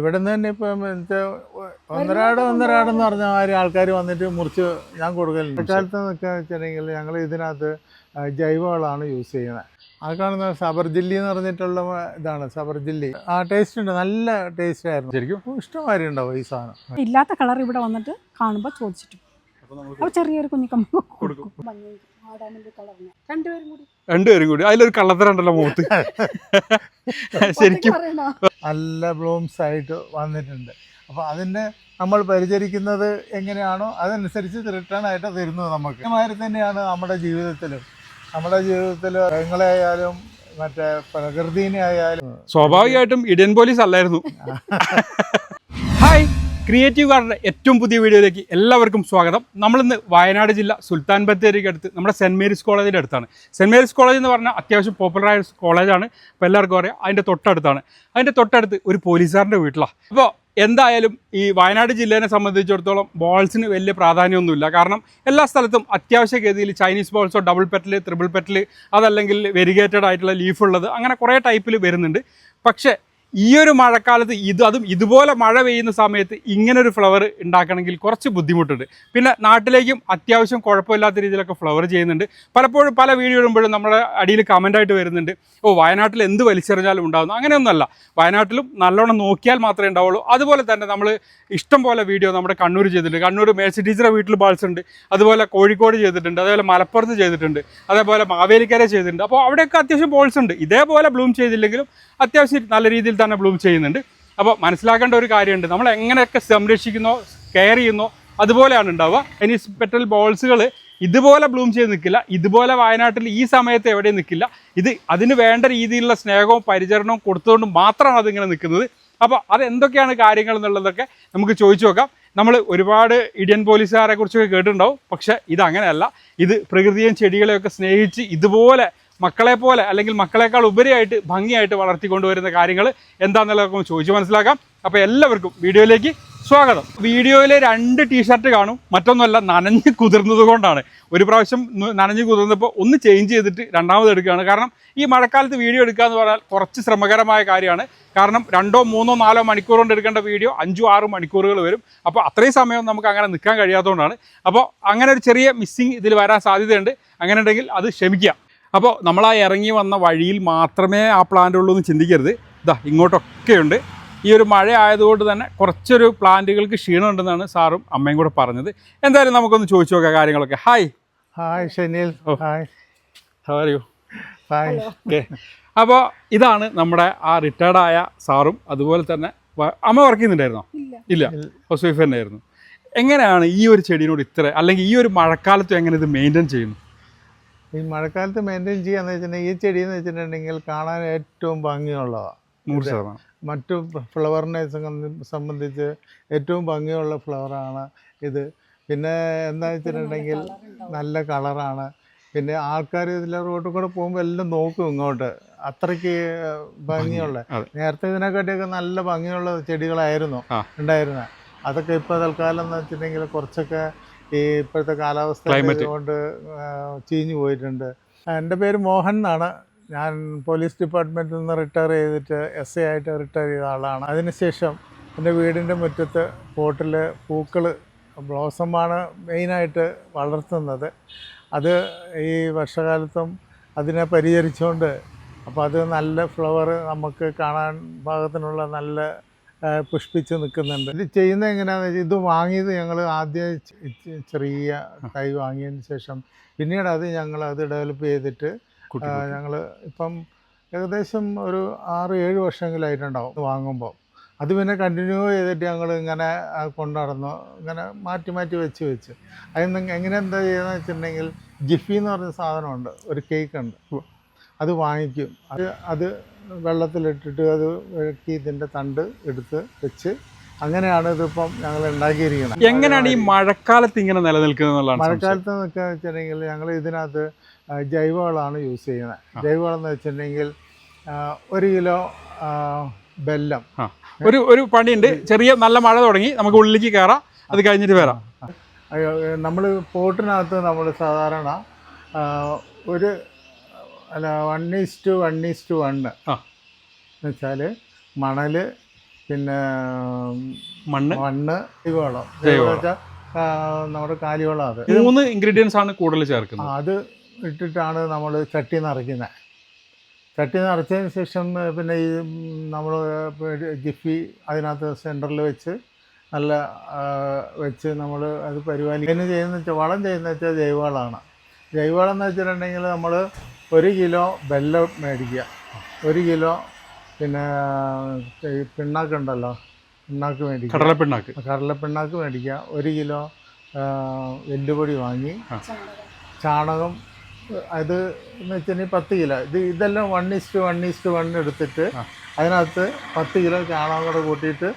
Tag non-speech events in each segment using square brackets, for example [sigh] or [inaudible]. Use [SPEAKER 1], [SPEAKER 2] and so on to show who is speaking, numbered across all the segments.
[SPEAKER 1] ഇവിടെ നിന്ന് തന്നെ ഇപ്പം ഒന്നരാടം ഒന്നരാട് ഒന്നരാടെന്ന് പറഞ്ഞ മാതിരി ആൾക്കാർ വന്നിട്ട് മുറിച്ച് ഞാൻ കൊടുക്കലുണ്ട്. കാലത്ത് നിൽക്കുക വെച്ചിട്ടുണ്ടെങ്കിൽ ഞങ്ങൾ ഇതിനകത്ത് ജൈവവളമാണ് യൂസ് ചെയ്യുന്നത്. ആ കാണുന്ന സബർജില്ലി എന്ന് പറഞ്ഞിട്ടുള്ള ഇതാണ് സബർജില്ലി ആ ടേസ്റ്റ് ഉണ്ട് നല്ല ടേസ്റ്റ് ആയിരുന്നു.
[SPEAKER 2] ശരിക്കും
[SPEAKER 1] ഇഷ്ടമാതിരി ഉണ്ടാവും ഈ സാധനം.
[SPEAKER 3] ഇല്ലാത്ത കളർ ഇവിടെ വന്നിട്ട് കാണുമ്പോൾ ചോദിച്ചിട്ട്. അപ്പോൾ ചെറിയൊരു കുഞ്ഞിക്കമ്പ്
[SPEAKER 2] കൊടുക്കും.
[SPEAKER 3] രണ്ടുപേരും കൂടി.
[SPEAKER 2] രണ്ടുപേരും കൂടി. അതിലൊരു കള്ളത്തരണ്ടല്ലോ മുഖത്ത്. ശരിക്കും.
[SPEAKER 1] നല്ല ബ്ലൂംസ് ആയിട്ട് വന്നിട്ടുണ്ട്. അപ്പോൾ അതിന്റെ നമ്മൾ പരിചരിക്കുന്നത് എങ്ങനെയാണോ അതനുസരിച്ച് റിട്ടേൺ ആയിട്ട് തരുന്നത് നമുക്ക്. അതുമാതിരി തന്നെയാണ് നമ്മുടെ ജീവിതത്തിലും. നമ്മുടെ ജീവിതത്തിൽ മൃഗങ്ങളെ ആയാലും മറ്റേ പ്രകൃതിനെ ആയാലും
[SPEAKER 2] സ്വാഭാവികമായിട്ടും ഇടിയൻ പോലീസ് അല്ലായിരുന്നു. ഹായ്. ക്രിയേറ്റീവ് ഗാർഡന്റെ ഏറ്റവും പുതിയ വീഡിയോയിലേക്ക് എല്ലാവർക്കും സ്വാഗതം. നമ്മളിന്ന് വയനാട് ജില്ല സുൽത്താൻ ബത്തേരിക്ക് അടുത്ത് നമ്മുടെ സെന്റ് മേരീസ് കോളേജിന്റെ അടുത്താണ്. സെന്റ് മേരീസ് കോളേജ് എന്ന് പറഞ്ഞാൽ അത്യാവശ്യം പോപ്പുലറായ കോളേജാണ്. അപ്പോൾ എല്ലാവർക്കും അറിയാം അതിന്റെ തൊട്ടടുത്താണ്. അതിന്റെ തൊട്ടടുത്ത് ഒരു പോലീസുകാരന്റെ വീട്ടിലാണ് അപ്പോൾ എന്തായാലും ഈ വയനാട് ജില്ലേനെ സംബന്ധിച്ചിടത്തോളം ബോൾസിന് വലിയ പ്രാധാന്യമൊന്നുമില്ല. കാരണം എല്ലാ സ്ഥലത്തും അത്യാവശ്യ ഗതിയിൽ ചൈനീസ് ബോൾസോ ഡബിൾ പെറ്റൽ ത്രിബിൾ പെറ്റൽ അതല്ലെങ്കിൽ വെരിഗേറ്റഡ് ആയിട്ടുള്ള ലീഫ് ഉള്ളത് അങ്ങനെ കുറേ ടൈപ്പിൽ വരുന്നുണ്ട്. പക്ഷേ ഈ ഒരു മഴക്കാലത്ത് ഇത് അതും ഇതുപോലെ മഴ പെയ്യുന്ന സമയത്ത് ഇങ്ങനൊരു ഫ്ലവർ ഉണ്ടാക്കണമെങ്കിൽ കുറച്ച് ബുദ്ധിമുട്ടുണ്ട്. പിന്നെ നാട്ടിലേക്കും അത്യാവശ്യം കുഴപ്പമില്ലാത്ത രീതിയിലൊക്കെ ഫ്ലവർ ചെയ്യുന്നുണ്ട്. പലപ്പോഴും പല വീഡിയോ ഇടുമ്പോഴും നമ്മുടെ അടിയിൽ കമന്റായിട്ട് വരുന്നുണ്ട്. ഓ വയനാട്ടിൽ എന്ത് വലിച്ചെറിഞ്ഞാലും ഉണ്ടാകുന്നു അങ്ങനെയൊന്നുമല്ല. വയനാട്ടിലും നല്ലോണം നോക്കിയാൽ മാത്രമേ ഉണ്ടാവുള്ളൂ. അതുപോലെ തന്നെ നമ്മൾ ഇഷ്ടം പോലെ വീഡിയോ നമ്മുടെ കണ്ണൂർ ചെയ്തിട്ടുണ്ട്. കണ്ണൂർ മേഴ്സി ടീച്ചറെ വീട്ടിൽ ബാൾസ് ഉണ്ട്. അതുപോലെ കോഴിക്കോട് ചെയ്തിട്ടുണ്ട്. അതേപോലെ മലപ്പുറത്ത് ചെയ്തിട്ടുണ്ട്. അതേപോലെ മാവേലിക്കര ചെയ്തിട്ടുണ്ട്. അപ്പോൾ അവിടെയൊക്കെ അത്യാവശ്യം ബോൾസ് ഉണ്ട്. ഇതേപോലെ ബ്ലൂം ചെയ്തില്ലെങ്കിലും അത്യാവശ്യം നല്ല രീതിയിൽ തന്നെ ബ്ലൂം ചെയ്യുന്നുണ്ട്. അപ്പോൾ മനസ്സിലാക്കേണ്ട ഒരു കാര്യമുണ്ട്. നമ്മൾ എങ്ങനെയൊക്കെ സംരക്ഷിക്കുന്നോ കെയർ ചെയ്യുന്നോ അതുപോലെയാണ് ഉണ്ടാവുക. ഇനി പെറ്റൽ ബോൾസുകൾ ഇതുപോലെ ബ്ലൂം ചെയ്ത് നിൽക്കില്ല. ഇതുപോലെ വയനാട്ടിൽ ഈ സമയത്ത് എവിടെയും നിൽക്കില്ല. ഇത് അതിന് വേണ്ട രീതിയിലുള്ള സ്നേഹവും പരിചരണവും കൊടുത്തുകൊണ്ട് മാത്രമാണ് അതിങ്ങനെ നിൽക്കുന്നത്. അപ്പോൾ അത് എന്തൊക്കെയാണ് കാര്യങ്ങൾ എന്നുള്ളതൊക്കെ നമുക്ക് ചോദിച്ചു നോക്കാം. നമ്മൾ ഒരുപാട് ഇന്ത്യൻ പോലീസുകാരെ കുറിച്ചൊക്കെ കേട്ടിട്ടുണ്ടാവും. പക്ഷേ ഇത് അങ്ങനെയല്ല ഇത് പ്രകൃതിയും ചെടികളെയൊക്കെ സ്നേഹിച്ച് ഇതുപോലെ മക്കളെ പോലെ അല്ലെങ്കിൽ മക്കളെക്കാൾ ഉപരിയായിട്ട് ഭംഗിയായിട്ട് വളർത്തിക്കൊണ്ടുവരുന്ന കാര്യങ്ങൾ എന്താണെന്നുള്ളതൊക്കെ ചോദിച്ച് മനസ്സിലാക്കാം. അപ്പോൾ എല്ലാവർക്കും വീഡിയോയിലേക്ക് സ്വാഗതം. വീഡിയോയിലെ രണ്ട് ടീഷർട്ട് കാണും മറ്റൊന്നുമല്ല നനഞ്ഞ് കുതിർന്നത് കൊണ്ടാണ്. ഒരു പ്രാവശ്യം നനഞ്ഞ് കുതിർന്നപ്പോൾ ഒന്ന് ചേഞ്ച് ചെയ്തിട്ട് രണ്ടാമത് എടുക്കുകയാണ്. കാരണം ഈ മഴക്കാലത്ത് വീഡിയോ എടുക്കുക എന്ന് പറഞ്ഞാൽ കുറച്ച് ശ്രമകരമായ കാര്യമാണ്. കാരണം രണ്ടോ മൂന്നോ നാലോ മണിക്കൂർ കൊണ്ട് എടുക്കേണ്ട വീഡിയോ അഞ്ചോ ആറ് മണിക്കൂറുകൾ വരും. അപ്പോൾ അത്രയും സമയം നമുക്ക് അങ്ങനെ നിൽക്കാൻ കഴിയാത്തതുകൊണ്ടാണ്. അപ്പോൾ അങ്ങനെ ഒരു ചെറിയ മിസ്സിങ് ഇതിൽ വരാൻ സാധ്യതയുണ്ട്. അങ്ങനെ ഉണ്ടെങ്കിൽ അത് ക്ഷമിക്കുക. അപ്പോൾ നമ്മൾ ആ ഇറങ്ങി വന്ന വഴിയിൽ മാത്രമേ ആ പ്ലാന്റ് ഉള്ളൂ എന്ന് ചിന്തിക്കരുത്. ഇതാ ഇങ്ങോട്ടൊക്കെയുണ്ട്. ഈ ഒരു മഴ ആയതുകൊണ്ട് തന്നെ കുറച്ചൊരു പ്ലാന്റുകൾക്ക് ക്ഷീണമുണ്ടെന്നാണ് സാറും അമ്മയും കൂടെ പറഞ്ഞത്. എന്തായാലും നമുക്കൊന്ന് ചോദിച്ചു നോക്കാം കാര്യങ്ങളൊക്കെ. ഹായ്
[SPEAKER 1] ഹായ് ഷെനിൽ
[SPEAKER 2] ഓ.
[SPEAKER 1] ഹായ്
[SPEAKER 2] അറിയോ
[SPEAKER 1] ഹായ്
[SPEAKER 2] ഓക്കെ അപ്പോൾ ഇതാണ് നമ്മുടെ ആ റിട്ടയർഡായ സാറും അതുപോലെ തന്നെ അമ്മ വർക്ക് ചെയ്യുന്നുണ്ടായിരുന്നോ?
[SPEAKER 3] ഇല്ല.
[SPEAKER 2] ഇല്ല. ഹൗസ് വൈഫ് തന്നെ ആയിരുന്നു എങ്ങനെയാണ് ഈ ഒരു ചെടിയോട് ഇത്ര അല്ലെങ്കിൽ ഈ ഒരു മഴക്കാലത്തും എങ്ങനെ ഇത് മെയിന്റെയിൻ ചെയ്യുന്നു?
[SPEAKER 1] ഈ മഴക്കാലത്ത് മെയിന്റെയിൻ ചെയ്യാന്ന് വെച്ചിട്ടുണ്ടെങ്കിൽ ഈ ചെടി എന്ന് വെച്ചിട്ടുണ്ടെങ്കിൽ കാണാൻ ഏറ്റവും ഭംഗിയുള്ളതാണ്
[SPEAKER 2] നൂറ് ശതമാനം.
[SPEAKER 1] മറ്റു ഫ്ലവറിനെ സംബന്ധി- സംബന്ധിച്ച് ഏറ്റവും ഭംഗിയുള്ള ഫ്ലവറാണ് ഇത്. പിന്നെ എന്താ വെച്ചിട്ടുണ്ടെങ്കിൽ നല്ല കളറാണ് പിന്നെ ആൾക്കാർ ഇതിലെ റോട്ടിൽ കൂടെ പോകുമ്പോൾ എല്ലാം നോക്കും ഇങ്ങോട്ട്. അത്രയ്ക്ക് ഭംഗിയുള്ള. നേരത്തെ ഇതിനെക്കാട്ടിയൊക്കെ നല്ല ഭംഗിയുള്ള ചെടികളായിരുന്നു ഉണ്ടായിരുന്നത് അതൊക്കെ ഇപ്പോൾ തൽക്കാലം എന്ന് വെച്ചിട്ടുണ്ടെങ്കിൽ കുറച്ചൊക്കെ ഈ ഇപ്പോഴത്തെ കാലാവസ്ഥ. കൊണ്ട് ചീഞ്ഞു പോയിട്ടുണ്ട്. എന്റെ പേര് മോഹൻ എന്നാണ്. ഞാൻ പോലീസ് ഡിപ്പാർട്ട്മെന്റിൽ നിന്ന് റിട്ടയർ ചെയ്തിട്ട് എസ് എ ആയിട്ട് റിട്ടയർ ചെയ്ത ആളാണ്. അതിനുശേഷം എന്റെ വീടിന്റെ മുറ്റത്ത് പോട്ടിൽ പൂക്കൾ ബ്ലോസമാണ് മെയിനായിട്ട് വളർത്തുന്നത്. അത് ഈ വർഷകാലത്തും അതിനെ പരിചരിച്ചുകൊണ്ട് അപ്പോൾ അത് നല്ല ഫ്ലവർ നമുക്ക് കാണാൻ പാകത്തിനുള്ള നല്ല പുഷ്പിച്ച് നിൽക്കുന്നുണ്ട്. ഇത് ചെയ്യുന്നത് എങ്ങനെയാണെന്ന് വെച്ചാൽ ഇത് വാങ്ങിയത് ഞങ്ങൾ ആദ്യം ചെറിയ കൈ വാങ്ങിയതിന് ശേഷം പിന്നീട് അത് ഞങ്ങൾ അത് ഡെവലപ്പ് ചെയ്തിട്ട് ഞങ്ങൾ ഇപ്പം ഏകദേശം ഒരു ആറ് ഏഴ് വർഷങ്ങളായിട്ടുണ്ടാവും വാങ്ങുമ്പോൾ. അത് പിന്നെ കണ്ടിന്യൂ ചെയ്തിട്ട് ഞങ്ങൾ ഇങ്ങനെ കൊണ്ടുനടന്നു ഇങ്ങനെ മാറ്റി മാറ്റി വെച്ച് വെച്ച്. അതിന് എങ്ങനെ എന്താ ചെയ്യുന്നത് വെച്ചിട്ടുണ്ടെങ്കിൽ ജിഫി എന്ന് പറഞ്ഞ സാധനമുണ്ട്. ഒരു കേക്ക് ഉണ്ട്. അത് വാങ്ങിക്കും. അത് അത് വെള്ളത്തിലിട്ടിട്ട് അത് ഇഴക്കി ഇതിന്റെ തണ്ട് എടുത്ത് വെച്ച് അങ്ങനെയാണ് ഇതിപ്പം ഞങ്ങൾ ഉണ്ടാക്കിയിരിക്കുന്നത്
[SPEAKER 2] എങ്ങനെയാണ് ഈ മഴക്കാലത്ത് ഇങ്ങനെ നിലനിൽക്കുന്നത് എന്നുള്ളതാണ്.
[SPEAKER 1] മഴക്കാലത്ത് നിൽക്കുക വെച്ചിട്ടുണ്ടെങ്കിൽ ഞങ്ങൾ ഇതിനകത്ത് ജൈവവളമാണ് യൂസ് ചെയ്യുന്നത്. ജൈവവളം എന്ന് വെച്ചിട്ടുണ്ടെങ്കിൽ ഒരു കിലോ ബെല്ലം.
[SPEAKER 2] ഒരു ഒരു പണിയുണ്ട്. ചെറിയ നല്ല മഴ തുടങ്ങി നമുക്ക് ഉള്ളിലേക്ക് കയറാം. അത് കഴിഞ്ഞിട്ട് വരാം.
[SPEAKER 1] നമ്മൾ പോട്ടിനകത്ത് നമ്മൾ സാധാരണ ഒരു അല്ല one is to one is to one
[SPEAKER 2] ആ.
[SPEAKER 1] എന്ന് വെച്ചാൽ മണൽ പിന്നെ
[SPEAKER 2] മണ്ണ്.
[SPEAKER 1] മണ്ണ് ജൈവവളം.
[SPEAKER 2] ജൈവവളം.
[SPEAKER 1] നമ്മുടെ കാലിവളം അത്.
[SPEAKER 2] മൂന്ന് ഇൻഗ്രീഡിയൻസ് ആണ് കൂടുതൽ ചേർക്കുന്നത്.
[SPEAKER 1] അത് ഇട്ടിട്ടാണ് നമ്മൾ ചട്ടി നിറയ്ക്കുന്നത് ചട്ടി നിറച്ചതിന് ശേഷം പിന്നെ ഈ നമ്മൾ ജിഫി അതിനകത്ത് സെന്ററിൽ വെച്ച് നല്ല വെച്ച് നമ്മൾ അത് പരിപാലിക്കുന്നത് ചെയ്യുന്ന വെച്ചാൽ വളം ചെയ്യുന്ന വെച്ചാൽ ജൈവവളമാണ് ജൈവവളം എന്ന് വെച്ചിട്ടുണ്ടെങ്കിൽ നമ്മൾ ഒരു കിലോ വെല്ലം മേടിക്കുക. ഒരു കിലോ പിന്നെ ഈ പിണ്ണാക്കുണ്ടല്ലോ പിണ്ണാക്ക് മേടിക്കുക.
[SPEAKER 2] കടലപ്പിണ്ണാക്ക്.
[SPEAKER 1] കടലപ്പിണ്ണാക്ക് മേടിക്കുക. ഒരു കിലോ വെല്ലുപൊടി എല്ലുപൊടി വാങ്ങി. ചാണകം അത് എന്ന് വെച്ചിട്ടുണ്ടെങ്കിൽ പത്ത് കിലോ. ഇത് ഇതെല്ലാം one is to one is to one എടുത്തിട്ട്. അതിനകത്ത് പത്ത് കിലോ ചാണകം കൂടെ കൂട്ടിയിട്ട്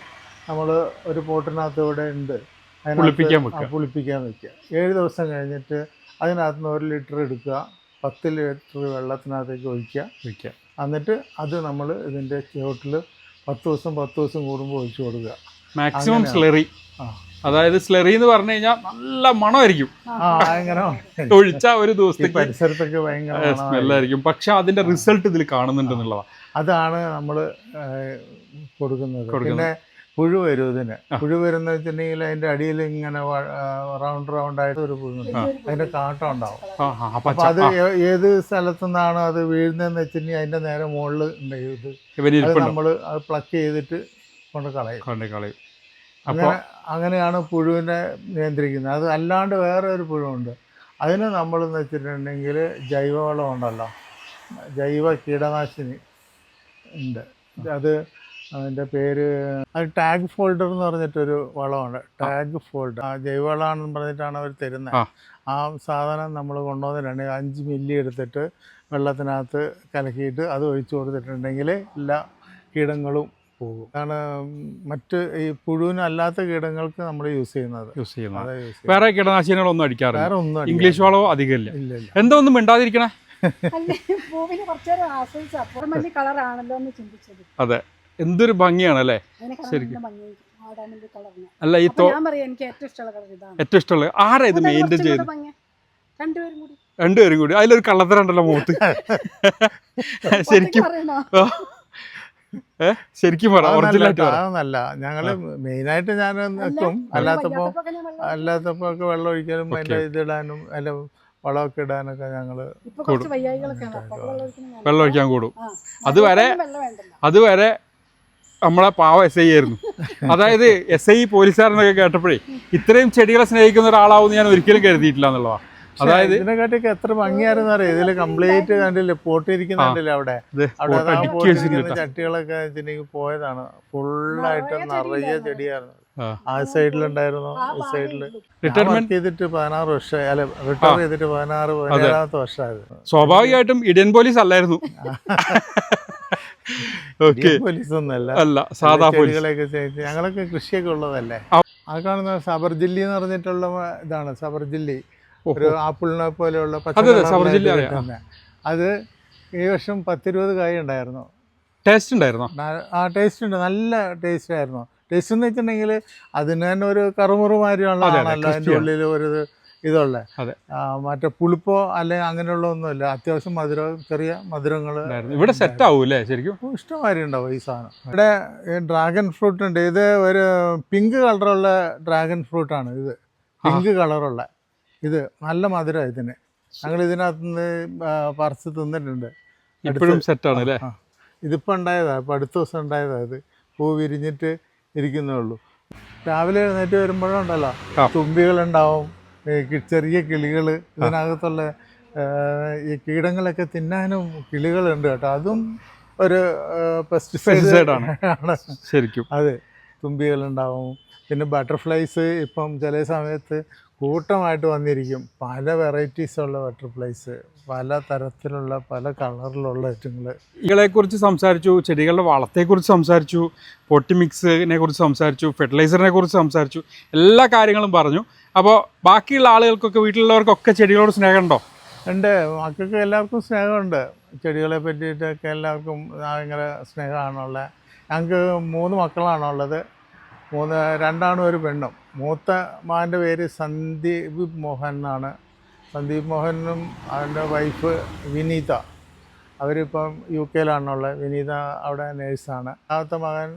[SPEAKER 1] നമ്മൾ ഒരു പോട്ടിനകത്ത് ഇവിടെ ഉണ്ട്.
[SPEAKER 2] പുളിപ്പിക്കാൻ വെക്കുക.
[SPEAKER 1] പുളിപ്പിക്കാൻ വെക്കുക. ഏഴ് ദിവസം കഴിഞ്ഞിട്ട് അതിനകത്ത് നിന്ന് ഒരു ലിറ്റർ എടുക്കുക. പത്ത് ലിറ്റർ വെള്ളത്തിനകത്തേക്ക് ഒഴിക്കുക.
[SPEAKER 2] ഒഴിക്കുക
[SPEAKER 1] എന്നിട്ട് അത് നമ്മൾ ഇതിന്റെ ചുവട്ടിൽ പത്ത് ദിവസം പത്ത് ദിവസം കൂടുമ്പോൾ ഒഴിച്ചു കൊടുക്കുക.
[SPEAKER 2] മാക്സിമം സ്ലറി അതായത് സ്ലറി എന്ന് പറഞ്ഞു കഴിഞ്ഞാൽ നല്ല മണമായിരിക്കും. ഒഴിച്ച ഒരു ദിവസത്തേക്ക്
[SPEAKER 1] പരിസരത്തൊക്കെ ഭയങ്കര.
[SPEAKER 2] സ്മെല്ലായിരിക്കും. പക്ഷെ അതിന്റെ റിസൾട്ട് ഇതിൽ കാണുന്നുണ്ട് എന്നുള്ളതാണ്
[SPEAKER 1] അതാണ് നമ്മൾ കൊടുക്കുന്നത്. പിന്നെ പുഴു വരും ഇതിന്. പുഴു വരുന്ന വെച്ചിട്ടുണ്ടെങ്കിൽ അതിന്റെ അടിയിൽ ഇങ്ങനെ റൗണ്ട് റൗണ്ട് ആയിട്ട് ഒരു പുഴു അതിന്റെ കാട്ടം ഉണ്ടാവും. അപ്പൊ അത് ഏത് സ്ഥലത്തു നിന്നാണ് അത് വീഴുന്നതെന്ന് വെച്ചിട്ടുണ്ടെങ്കിൽ അതിന്റെ നേരെ മുകളിൽ ഇത്. അത് നമ്മൾ അത് പ്ലക്ക് ചെയ്തിട്ട് കൊണ്ട് കളയും.
[SPEAKER 2] കണ്ടേ കളയും. അപ്പൊ
[SPEAKER 1] അങ്ങനെ അങ്ങനെയാണ് പുഴുവിനെ നിയന്ത്രിക്കുന്നത്. അത് അല്ലാണ്ട് വേറെ ഒരു പുഴുണ്ട് അതിന് നമ്മളെന്ന് വെച്ചിട്ടുണ്ടെങ്കിൽ ജൈവവളം ഉണ്ടല്ലോ. ജൈവ കീടനാശിനി ഉണ്ട്. അത് അതിന്റെ പേര് അത് ടാഗ് ഫോൾഡർ എന്ന് പറഞ്ഞിട്ടൊരു വളമുണ്ട് ടാഗ് ഫോൾഡർ ആ ജൈവവളമാണെന്ന് പറഞ്ഞിട്ടാണ് അവർ തരുന്നത്
[SPEAKER 2] ആ.
[SPEAKER 1] സാധനം നമ്മൾ കൊണ്ടുവന്നിട്ടുണ്ട് അഞ്ച് മില്ലി എടുത്തിട്ട് വെള്ളത്തിനകത്ത് കലക്കിയിട്ട് അത് ഒഴിച്ചു കൊടുത്തിട്ടുണ്ടെങ്കിൽ എല്ലാ കീടങ്ങളും പോകും. അതാണ് മറ്റ് ഈ പുഴുവിനല്ലാത്ത കീടങ്ങൾക്ക് നമ്മൾ യൂസ് ചെയ്യുന്നത്.
[SPEAKER 2] യൂസ് ചെയ്യുന്നത്. വേറെ കീടനാശിനികളൊന്നും അടിക്കാറ്
[SPEAKER 1] വേറെ ഒന്നും
[SPEAKER 2] ഇംഗ്ലീഷ് വളമോ അധികമില്ല.
[SPEAKER 1] ഇല്ല ഇല്ല.
[SPEAKER 2] എന്താ ഒന്നും മിണ്ടാതിരിക്കണേ?
[SPEAKER 3] പൂവിന് കുറച്ചേരം ആസ്വദിച്ചു അപ്പുറം വലിയ കളറാണല്ലോ എന്ന് ചിന്തിച്ചത്.
[SPEAKER 2] അതെ. എന്തൊരു ഭംഗിയാണ് അല്ലേ? ശരിക്കും. അല്ല ഈ തോ
[SPEAKER 3] ഞാൻ പറയാം എനിക്ക് ഏറ്റവും ഇഷ്ടമുള്ള
[SPEAKER 2] ആരാ ഇത്
[SPEAKER 3] മെയിന്റെയിൻ
[SPEAKER 2] ചെയ്ത്.
[SPEAKER 3] രണ്ടുപേരും കൂടി.
[SPEAKER 2] അതിലൊരു കള്ളത്തരണ്ടല്ലോ മുഖത്ത്. [laughs] [laughs] ശരിക്കും ശരിക്കും പറ മെയിൻ ആയിട്ട് പറ.
[SPEAKER 1] അതൊന്നല്ല ഞങ്ങൾ മെയിനായിട്ട് ഞാൻ നിൽക്കും അല്ലാത്തപ്പോ അല്ലാത്തപ്പോ ഒക്കെ വെള്ളം ഒഴിക്കാനും അതിന്റെ ഇതിടാനും അല്ല വളമൊക്കെ ഇടാനൊക്കെ
[SPEAKER 3] ഞങ്ങൾ വെള്ളം
[SPEAKER 2] ഒഴിക്കാൻ കൂടും. അതുവരെ അതുവരെ നമ്മളെ പാവ എസ് ഐ ആയിരുന്നു. അതായത് എസ് ഐ പോലീസുകാരെന്നൊക്കെ കേട്ടപ്പോഴേ ഇത്രയും ചെടികളെ സ്നേഹിക്കുന്ന ഒരാളാവും ഞാൻ ഒരിക്കലും കരുതിയിട്ടില്ല എന്നുള്ളതാണ് അതായത്
[SPEAKER 1] ഇതിനെക്കാട്ടിയൊക്കെ എത്ര ഭംഗിയായിരുന്നു അറിയാം? ഇതിൽ കംപ്ലീറ്റ് കണ്ടില്ലേ? പോട്ടിരിക്കുന്നുണ്ടല്ലോ അവിടെ? അവിടെ ചട്ടികളൊക്കെ വെച്ചിട്ടുണ്ടെങ്കിൽ പോയതാണ്. ഫുള്ളായിട്ട്
[SPEAKER 3] നിറയെ.
[SPEAKER 1] ചെടിയായിരുന്നു.
[SPEAKER 2] ആ.
[SPEAKER 1] സൈഡിൽ സൈഡിലുണ്ടായിരുന്നു
[SPEAKER 3] ആ
[SPEAKER 1] ഈ
[SPEAKER 3] സൈഡിൽ
[SPEAKER 2] റിട്ടയർമെന്റ്
[SPEAKER 1] ചെയ്തിട്ട് പതിനാറ് വർഷം അല്ല റിട്ടയർ ചെയ്തിട്ട് പതിനാറ് പതിനേഴാമത്തെ വർഷമായിരുന്നു.
[SPEAKER 2] സ്വാഭാവികമായിട്ടും ഇടിയൻ പോലീസ് അല്ലായിരുന്നു.
[SPEAKER 1] പോലീസ് ഒന്നല്ല
[SPEAKER 2] അല്ല സാധാ പോലീസ്.
[SPEAKER 1] ചെയ്ത് ഞങ്ങളൊക്കെ കൃഷിയൊക്കെ ഉള്ളതല്ലേ? അത് കാണുന്ന സബർജില്ലി എന്ന് പറഞ്ഞിട്ടുള്ള ഇതാണ് സബർജില്ലി ഒരു ആപ്പിളിനെ പോലെയുള്ള പച്ച
[SPEAKER 2] അതെ,
[SPEAKER 1] ഈ വർഷം പത്തിരുപത് കായ ഉണ്ടായിരുന്നു.
[SPEAKER 2] ടേസ്റ്റ് ഉണ്ടായിരുന്നു?
[SPEAKER 1] ആ ടേസ്റ്റ് ഉണ്ട്. നല്ല ടേസ്റ്റ് ആയിരുന്നു. ടേസ്റ്റ് എന്ന് വെച്ചിട്ടുണ്ടെങ്കിൽ അതിന് തന്നെ ഒരു കറുമുറുമാരിയുള്ളതാണല്ലോ അതിന്റെ
[SPEAKER 2] crispy
[SPEAKER 1] ഉള്ളിൽ ഒരു ഇതുള്ള. മറ്റേ പുളിപ്പോ അല്ലെങ്കിൽ അങ്ങനെയുള്ള ഒന്നുമില്ല. അത്യാവശ്യം മധുരം ചെറിയ മധുരങ്ങൾ
[SPEAKER 2] ഇവിടെ സെറ്റ് ആവൂലേ അല്ലേ ശരിക്കും?
[SPEAKER 1] ഇഷ്ടമാതിരി ഉണ്ടാവും ഈ സാധനം. ഇവിടെ ഡ്രാഗൺ ഫ്രൂട്ട് ഉണ്ട്. ഇത് ഒരു പിങ്ക് കളറുള്ള ഡ്രാഗൺ ഫ്രൂട്ട് ആണ് ഇത്. പിങ്ക് കളറുള്ള ഇത് നല്ല മധുരം ഇതിന്. ഞങ്ങൾ ഇതിനകത്ത് നിന്ന് പറിച്ച് തിന്നിട്ടുണ്ട്.
[SPEAKER 2] ഇപ്പോഴും സെറ്റ് ആണ് അല്ലേ.
[SPEAKER 1] ഇതിപ്പോൾ ഉണ്ടായതാ. ഇപ്പം അടുത്ത ദിവസം ഉണ്ടായതാ ഇത്. പൂ വിരിഞ്ഞിട്ട് ഇരിക്കുന്നേ ഉള്ളൂ. രാവിലെ എഴുന്നേറ്റ് വരുമ്പോഴുണ്ടല്ലോ. തുമ്പികളുണ്ടാവും. ചെറിയ കിളികൾ ഇതിനകത്തുള്ള ഈ കീടങ്ങളൊക്കെ തിന്നാനും കിളികളുണ്ട് കേട്ടോ. അതും ഒരു പെസ്റ്റിസൈഡ്
[SPEAKER 2] ആണ്. ശരിക്കും.
[SPEAKER 1] അതെ തുമ്പികളുണ്ടാവും. പിന്നെ ബട്ടർഫ്ലൈസ് ഇപ്പം ചില സമയത്ത് കൂട്ടമായിട്ട് വന്നിരിക്കും. പല വെറൈറ്റീസ് ഉള്ള ബട്ടർഫ്ലൈസ് പല തരത്തിലുള്ള പല കളറിലുള്ള ഐറ്റങ്ങൾ
[SPEAKER 2] ചെടികളെ കുറിച്ച് സംസാരിച്ചു ചെടികളുടെ വളത്തെക്കുറിച്ച് സംസാരിച്ചു പൊട്ടി മിക്സിനെ കുറിച്ച് സംസാരിച്ചു ഫെർട്ടിലൈസറിനെ കുറിച്ച് സംസാരിച്ചു എല്ലാ കാര്യങ്ങളും പറഞ്ഞു. അപ്പോൾ ബാക്കിയുള്ള ആളുകൾക്കൊക്കെ വീട്ടിലുള്ളവർക്കൊക്കെ ചെടികളോട് സ്നേഹമുണ്ടോ?
[SPEAKER 1] ഉണ്ട്. മക്കൾക്ക് എല്ലാവർക്കും സ്നേഹമുണ്ട്. ചെടികളെ പറ്റിയിട്ടൊക്കെ എല്ലാവർക്കും ഭയങ്കര സ്നേഹമാണുള്ളത്. ഞങ്ങൾക്ക് മൂന്ന് മക്കളാണുള്ളത്. മൂന്ന് രണ്ടാണും ഒരു പെണ്ണും. മൂത്ത മാന്റെ പേര് സന്ദീപ് മോഹൻ എന്നാണ്. സന്ദീപ് മോഹനും അവന്റെ വൈഫ് വിനീത. അവരിപ്പം യു കെയിലാണുള്ളത്. വിനീത അവിടെ നേഴ്സാണ് രണ്ടാമത്തെ മകൻ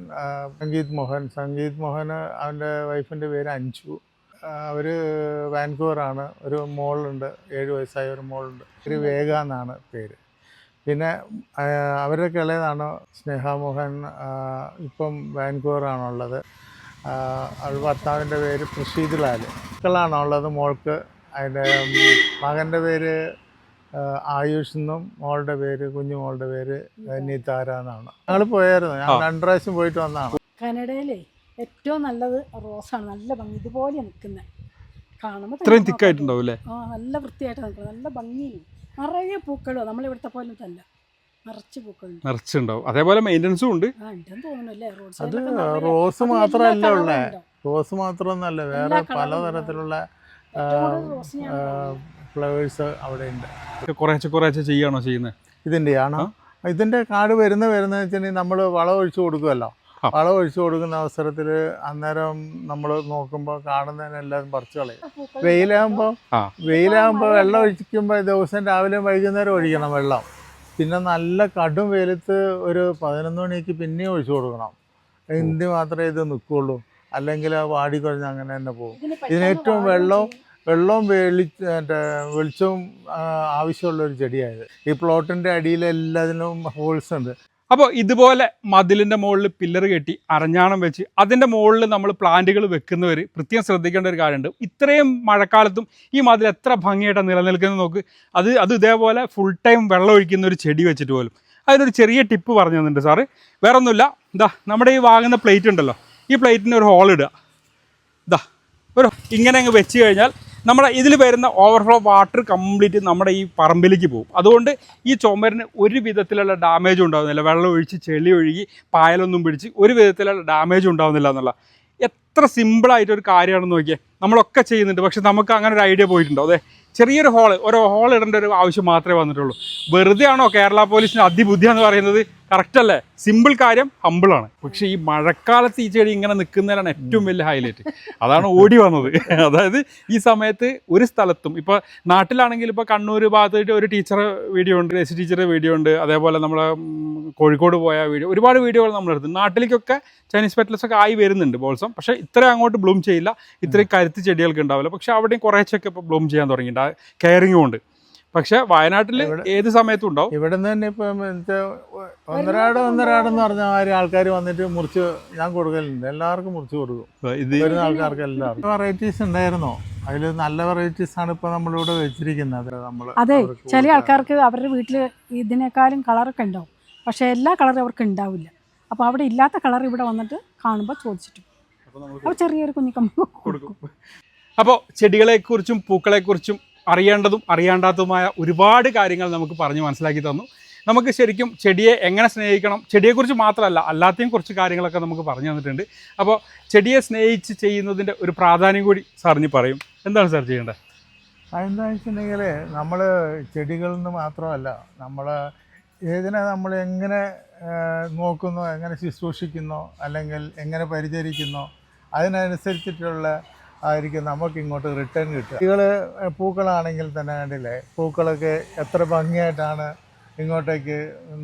[SPEAKER 1] സംഗീത് മോഹൻ. സംഗീത് മോഹന് അവന്റെ വൈഫിന്റെ പേര് അഞ്ചു അവർ വാൻകൂവറാണ്. ഒരു മോളുണ്ട്. ഏഴ് വയസ്സായ ഒരു മോളുണ്ട്. ഒരു വേഗ എന്നാണ് പേര്. പിന്നെ അവരുടെ കിളയതാണ് സ്നേഹ മോഹൻ. ആ, ഇപ്പം വാൻകൂവറാണുള്ളത്. അവൾ ഭർത്താവിന്റെ പേര് പ്രഷീദ് ലാൽ മക്കളാണുള്ളത് മോൾക്ക്. അതിന്റെ മകന്റെ പേര് ആയുഷ് എന്നും മോളുടെ പേര് കുഞ്ഞു മോളുടെ പേര് നീത്താര എന്നാണ്. ഞങ്ങൾ പോയായിരുന്നു. ഞാൻ. രണ്ട് പ്രാവശ്യം പോയിട്ട് വന്നതാണ്.
[SPEAKER 3] കനഡയിലെ ഏറ്റവും നല്ലത് റോസാണ്. നല്ല ഭംഗി. ഇതുപോലെ നിൽക്കുന്നത് കാണുമ്പോൾ
[SPEAKER 2] ഇത്രയും തിക്കായിട്ടുണ്ടാവും അല്ലേ?
[SPEAKER 3] ആ നല്ല വൃത്തിയായിട്ട് നിൽക്കുന്നത് നല്ല ഭംഗിയും നിറയെ പൂക്കളും നമ്മളിവിടുത്തെ പോലെ തന്നെ നിറച്ച് പൂക്കളുണ്ട്.
[SPEAKER 2] നിറച്ചുണ്ടാവും. അതേപോലെ മെയിന്റനൻസും ഉണ്ട്.
[SPEAKER 1] അത് റോസ് മാത്രമല്ല
[SPEAKER 3] colour ഉം
[SPEAKER 1] ഉള്ളേ
[SPEAKER 3] ഉണ്ടാവും.
[SPEAKER 1] റോസ് മാത്രമൊന്നല്ല വേറെ പലതരത്തിലുള്ള ഫ്ലവേഴ്സ് അവിടെ ഉണ്ട്
[SPEAKER 2] കുറേശ്ശെ കുറേശ്ശെ ചെയ്യാണോ ചെയ്യുന്നത്
[SPEAKER 1] ഇതിന്റെ ആണോ ഇതിന്റെ കാട് വരുന്ന വരുന്ന വെച്ചിട്ടുണ്ടെങ്കിൽ നമ്മൾ വളം ഒഴിച്ചു കൊടുക്കുമല്ലോ. വളം ഒഴിച്ചു കൊടുക്കുന്ന അവസരത്തിൽ അന്നേരം നമ്മൾ നോക്കുമ്പോൾ കാണുന്നതിനെല്ലാം പറിച്ചു കളയും. വെയിലാകുമ്പോൾ. വെയിലാകുമ്പോൾ വെള്ളം ഒഴിക്കുമ്പോൾ ദിവസം രാവിലെ വൈകുന്നേരം ഒഴിക്കണം വെള്ളം. പിന്നെ നല്ല കടും വെയിലത്ത് ഒരു പതിനൊന്ന് മണിക്ക് പിന്നെയും ഒഴിച്ചു കൊടുക്കണം. എന്ത് മാത്രമേ ഇത് നിൽക്കുള്ളൂ അല്ലെങ്കിൽ ആ വാടിക്കൊഴിഞ്ഞ് അങ്ങനെ തന്നെ പോകും. ഇതിനേറ്റവും
[SPEAKER 3] വാടുകയും
[SPEAKER 1] വെള്ളവും. വെളി മറ്റേ വെളിച്ചവും ആവശ്യമുള്ള ഒരു ചെടിയായത്. ഈ പ്ലോട്ടിന്റെ അടിയിൽ എല്ലാത്തിനും ഹോൾസ് ഉണ്ട്.
[SPEAKER 2] അപ്പോൾ ഇതുപോലെ മതിലിന്റെ മുകളിൽ പില്ലർ കെട്ടി അരഞ്ഞാണം വെച്ച് അതിന്റെ മുകളിൽ നമ്മൾ പ്ലാന്റുകൾ വെക്കുന്നവർ പ്രത്യേകം ശ്രദ്ധിക്കേണ്ട ഒരു കാര്യമുണ്ട്. ഇത്രയും മഴക്കാലത്തും ഈ മതിൽ എത്ര ഭംഗിയായിട്ടാണ് നിലനിൽക്കുന്നത് നോക്ക്. അത് അത് ഇതേപോലെ ഫുൾ ടൈം വെള്ളം ഒഴിക്കുന്ന ഒരു ചെടി വെച്ചിട്ട് പോലും. അതിനൊരു ചെറിയ ടിപ്പ് പറഞ്ഞു തന്നിട്ടുണ്ട് സാറ്. വേറെ ഒന്നുമില്ല ഇതാ നമ്മുടെ ഈ വാങ്ങുന്ന പ്ലേറ്റ് ഉണ്ടല്ലോ. ഈ പ്ലേറ്റിന് ഒരു ഹോൾ ഇടുക. ഇതാ ഒരു ഇങ്ങനെ അങ്ങ് വെച്ച് കഴിഞ്ഞാൽ നമ്മുടെ ഇതിൽ വരുന്ന ഓവർഫ്ലോ വാട്ടർ കംപ്ലീറ്റ് നമ്മുടെ ഈ പറമ്പിലേക്ക് പോകും. അതുകൊണ്ട് ഈ ചുമരിന് ഒരു വിധത്തിലുള്ള ഡാമേജ് ഉണ്ടാകുന്നില്ല വെള്ളം ഒഴിച്ച് ചെളി ഒഴുകി പായലൊന്നും പിടിച്ച് ഒരു വിധത്തിലുള്ള ഡാമേജ് ഉണ്ടാകുന്നില്ല എന്നുള്ള. എത്ര സിമ്പിളായിട്ടൊരു കാര്യമാണെന്ന് നോക്കിയാൽ നമ്മളൊക്കെ ചെയ്യുന്നുണ്ട്. പക്ഷെ നമുക്ക് അങ്ങനെ ഒരു ഐഡിയ പോയിട്ടുണ്ടോ? അതെ. ചെറിയൊരു ഹോൾ ഒരു ഹോൾ ഇടേണ്ട ഒരു ആവശ്യം മാത്രമേ വന്നിട്ടുള്ളൂ. വെറുതെയാണോ കേരള പോലീസിന് അതിബുദ്ധി എന്ന് പറയുന്നത്? കറക്റ്റ് അല്ലേ? സിമ്പിൾ കാര്യം ഹമ്പിളാണ് പക്ഷേ ഈ മഴക്കാലത്ത് ഈ ചെടി ഇങ്ങനെ നിൽക്കുന്നതിലാണ് ഏറ്റവും വലിയ ഹൈലൈറ്റ് അതാണ് ഓടി വന്നത്. അതായത് ഈ സമയത്ത് ഒരു സ്ഥലത്തും ഇപ്പോൾ നാട്ടിലാണെങ്കിൽ ഇപ്പോൾ കണ്ണൂർ ഭാഗത്തായിട്ട് ഒരു ടീച്ചർ വീഡിയോ ഉണ്ട് എസ് ടീച്ചറുടെ വീഡിയോ ഉണ്ട്. അതേപോലെ നമ്മളെ കോഴിക്കോട് പോയ വീഡിയോ ഒരുപാട് വീഡിയോകൾ നമ്മളെടുത്തു നാട്ടിലേക്കൊക്കെ ചൈനീസ് പെറ്റൽസ് ഒക്കെ ആയി വരുന്നുണ്ട് ബോൾസം പക്ഷേ ഇത്രയും അങ്ങോട്ട് ബ്ലൂം ചെയ്യില്ല. ഇത്രയും കരുത്ത് ചെടികൾക്ക് ഉണ്ടാവില്ല. പക്ഷേ അവിടെയും കുറേശ്ശൊക്കെ ഇപ്പോൾ ബ്ലൂം ചെയ്യാൻ തുടങ്ങിയിട്ടുണ്ട്. കെയറിങ്ങും ഉണ്ട്. പക്ഷേ വയനാട്ടിൽ ഏത് സമയത്തും ഉണ്ടാവും.
[SPEAKER 1] ഇവിടെ നിന്ന് തന്നെ ഇപ്പം ഒന്നരാട് ഒന്നരാട് എന്ന് പറഞ്ഞ മാതിരി ആൾക്കാർ വന്നിട്ട് മുറിച്ച് ഞാൻ കൊടുക്കലുണ്ട്. എല്ലാവർക്കും മുറിച്ച് കൊടുക്കും.
[SPEAKER 2] ഇത്
[SPEAKER 1] വരുന്ന ആൾക്കാർക്ക് എല്ലാവർക്കും വെറൈറ്റീസ് ഉണ്ടായിരുന്നോ? അതിൽ നല്ല വെറൈറ്റീസ് ആണ് ഇപ്പൊ നമ്മളിവിടെ വെച്ചിരിക്കുന്നത്. നമ്മൾ
[SPEAKER 3] അതെ ചില ആൾക്കാർക്ക് അവരുടെ വീട്ടിൽ ഇതിനേക്കാളും കളറൊക്കെ ഉണ്ടാവും. പക്ഷെ എല്ലാ കളറും അവർക്ക് ഉണ്ടാവില്ല. അപ്പോൾ അവിടെ ഇല്ലാത്ത കളർ ഇവിടെ വന്നിട്ട് കാണുമ്പോൾ ചോദിച്ചിട്ട്. അപ്പോൾ ചെറിയൊരു കുഞ്ഞിക്കമ്പ് കൊടുക്കും.
[SPEAKER 2] അപ്പോൾ ചെടികളെക്കുറിച്ചും പൂക്കളെക്കുറിച്ചും അറിയേണ്ടതും അറിയാണ്ടാത്തതുമായ ഒരുപാട് കാര്യങ്ങൾ നമുക്ക് പറഞ്ഞ് മനസ്സിലാക്കി തന്നു. നമുക്ക് ശരിക്കും ചെടിയെ എങ്ങനെ സ്നേഹിക്കണം? ചെടിയെക്കുറിച്ച് മാത്രമല്ല അല്ലാത്തയും കുറച്ച് കാര്യങ്ങളൊക്കെ നമുക്ക് പറഞ്ഞു തന്നിട്ടുണ്ട്. അപ്പോൾ ചെടിയെ സ്നേഹിച്ച് ചെയ്യുന്നതിന്റെ ഒരു പ്രാധാന്യം കൂടി സാറിന് പറയും. എന്താണ് സാർ ചെയ്യേണ്ടത്?
[SPEAKER 1] അതെന്താണെന്ന് വെച്ചിട്ടുണ്ടെങ്കിൽ നമ്മൾ ചെടികളിൽ നിന്ന് മാത്രമല്ല നമ്മൾ ഏതിനെ നമ്മൾ എങ്ങനെ നോക്കുന്നോ എങ്ങനെ ശുശ്രൂഷിക്കുന്നോ അല്ലെങ്കിൽ എങ്ങനെ പരിചരിക്കുന്നോ അതിനനുസരിച്ചിട്ടുള്ള ആയിരിക്കും നമുക്ക് ഇങ്ങോട്ട് റിട്ടേൺ കിട്ടുക. ഇതുകൾ പൂക്കളാണെങ്കിൽ തന്നെ കണ്ടില്ലേ പൂക്കളൊക്കെ എത്ര ഭംഗിയായിട്ടാണ് ഇങ്ങോട്ടേക്ക്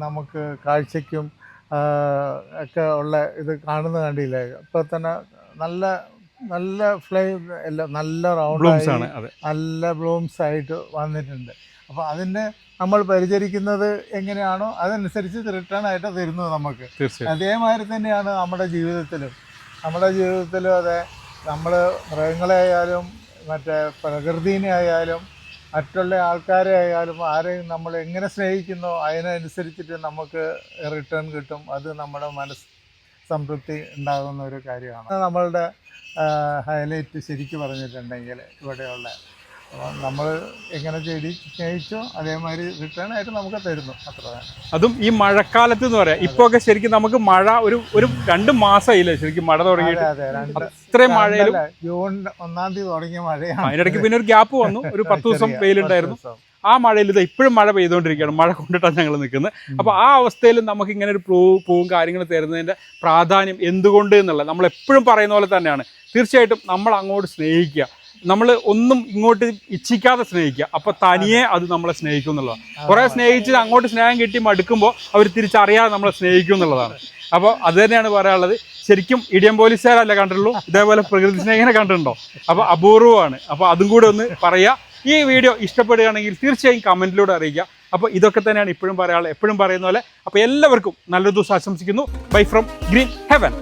[SPEAKER 1] നമുക്ക് കാഴ്ചയ്ക്കും ഒക്കെ ഉള്ള ഇത് കാണുന്ന കണ്ടില്ലേ? ഇപ്പോൾ തന്നെ നല്ല നല്ല ഫ്ലൈവ് എല്ലാം നല്ല റൗണ്ട്
[SPEAKER 2] ആണ്
[SPEAKER 1] നല്ല ബ്ലൂംസ് ആയിട്ട് വന്നിട്ടുണ്ട്. അപ്പോൾ അതിനെ നമ്മൾ പരിചരിക്കുന്നത് എങ്ങനെയാണോ അതനുസരിച്ച് റിട്ടേൺ ആയിട്ട് തരുന്നത് നമുക്ക്. അതേമാതിരി തന്നെയാണ് നമ്മുടെ ജീവിതത്തിലും. നമ്മുടെ ജീവിതത്തിലും അതെ നമ്മൾ മൃഗങ്ങളെ ആയാലും മറ്റേ പ്രകൃതിനെ ആയാലും മറ്റുള്ള ആൾക്കാരെ ആയാലും ആരെയും നമ്മൾ എങ്ങനെ സ്നേഹിക്കുന്നു അതിനനുസരിച്ചിട്ട് നമുക്ക് റിട്ടേൺ കിട്ടും. അത് നമ്മുടെ മനസ്സ് സംതൃപ്തി ഉണ്ടാകുന്ന ഒരു കാര്യമാണ്. നമ്മളുടെ ഹൈലൈറ്റ് ശരിക്കും പറഞ്ഞിട്ടുണ്ടെങ്കിൽ ഇവിടെയുള്ള നമ്മൾ എങ്ങനെ ചെയ്തി ചെയ്യിച്ചോ അതേമാതിരി റിട്ടേൺ ആയിട്ട് നമുക്ക് തരുന്നു. അത്ര.
[SPEAKER 2] അതും ഈ മഴക്കാലത്ത് എന്ന് പറയാം. ഇപ്പൊ ഒക്കെ ശരിക്കും നമുക്ക് മഴ ഒരു ഒരു രണ്ട് മാസമായില്ലേ ശരിക്കും മഴ തുടങ്ങിയിട്ട്?
[SPEAKER 1] അതെ
[SPEAKER 2] അത്രയും മഴയിലും
[SPEAKER 1] ജൂൺ ഒന്നാം തീയതി തുടങ്ങിയ മഴയാണ്.
[SPEAKER 2] അതിനിടയ്ക്ക് പിന്നെ ഒരു ഗ്യാപ്പ് വന്നു. ഒരു പത്ത് ദിവസം വെയിലുണ്ടായിരുന്നു. ആ മഴയിൽ ഇത് ഇപ്പോഴും മഴ പെയ്തുകൊണ്ടിരിക്കുകയാണ്. മഴ കൊണ്ടിട്ടാണ് ഞങ്ങൾ നിൽക്കുന്നത്. അപ്പോൾ ആ അവസ്ഥയിൽ നമുക്ക് ഇങ്ങനെ ഒരു പൂ പൂവും കാര്യങ്ങൾ തരുന്നതിന്റെ പ്രാധാന്യം എന്തുകൊണ്ട് എന്നുള്ളത് നമ്മൾ എപ്പോഴും പറയുന്ന പോലെ തന്നെയാണ്. തീർച്ചയായിട്ടും നമ്മൾ അങ്ങോട്ട് സ്നേഹിക്കുക. നമ്മൾ ഒന്നും ഇങ്ങോട്ട് ഇച്ഛിക്കാതെ സ്നേഹിക്കുക. അപ്പൊ തനിയെ അത് നമ്മളെ സ്നേഹിക്കും എന്നുള്ളതാണ്. കുറെ സ്നേഹിച്ച് അങ്ങോട്ട് സ്നേഹം കിട്ടി മടുക്കുമ്പോൾ അവർ തിരിച്ചറിയാതെ നമ്മളെ സ്നേഹിക്കും എന്നുള്ളതാണ്. അപ്പോൾ അത് തന്നെയാണ് പറയാനുള്ളത്. ശരിക്കും ഇടിയം പോലീസുകാരല്ല കണ്ടിട്ടുള്ളൂ? ഇതേപോലെ പ്രകൃതി സ്നേഹിനെ കണ്ടിട്ടുണ്ടോ? അപ്പോൾ അപൂർവമാണ്. അപ്പോൾ അതും കൂടെ ഒന്ന് പറയുക. ഈ വീഡിയോ ഇഷ്ടപ്പെടുകയാണെങ്കിൽ തീർച്ചയായും കമന്റിലൂടെ അറിയിക്കുക. അപ്പോൾ ഇതൊക്കെ തന്നെയാണ് ഇപ്പോഴും പറയാനുള്ളത്. എപ്പോഴും പറയുന്ന പോലെ അപ്പോൾ എല്ലാവർക്കും നല്ലൊരു ദിവസം ആശംസിക്കുന്നു. Bye from Green heaven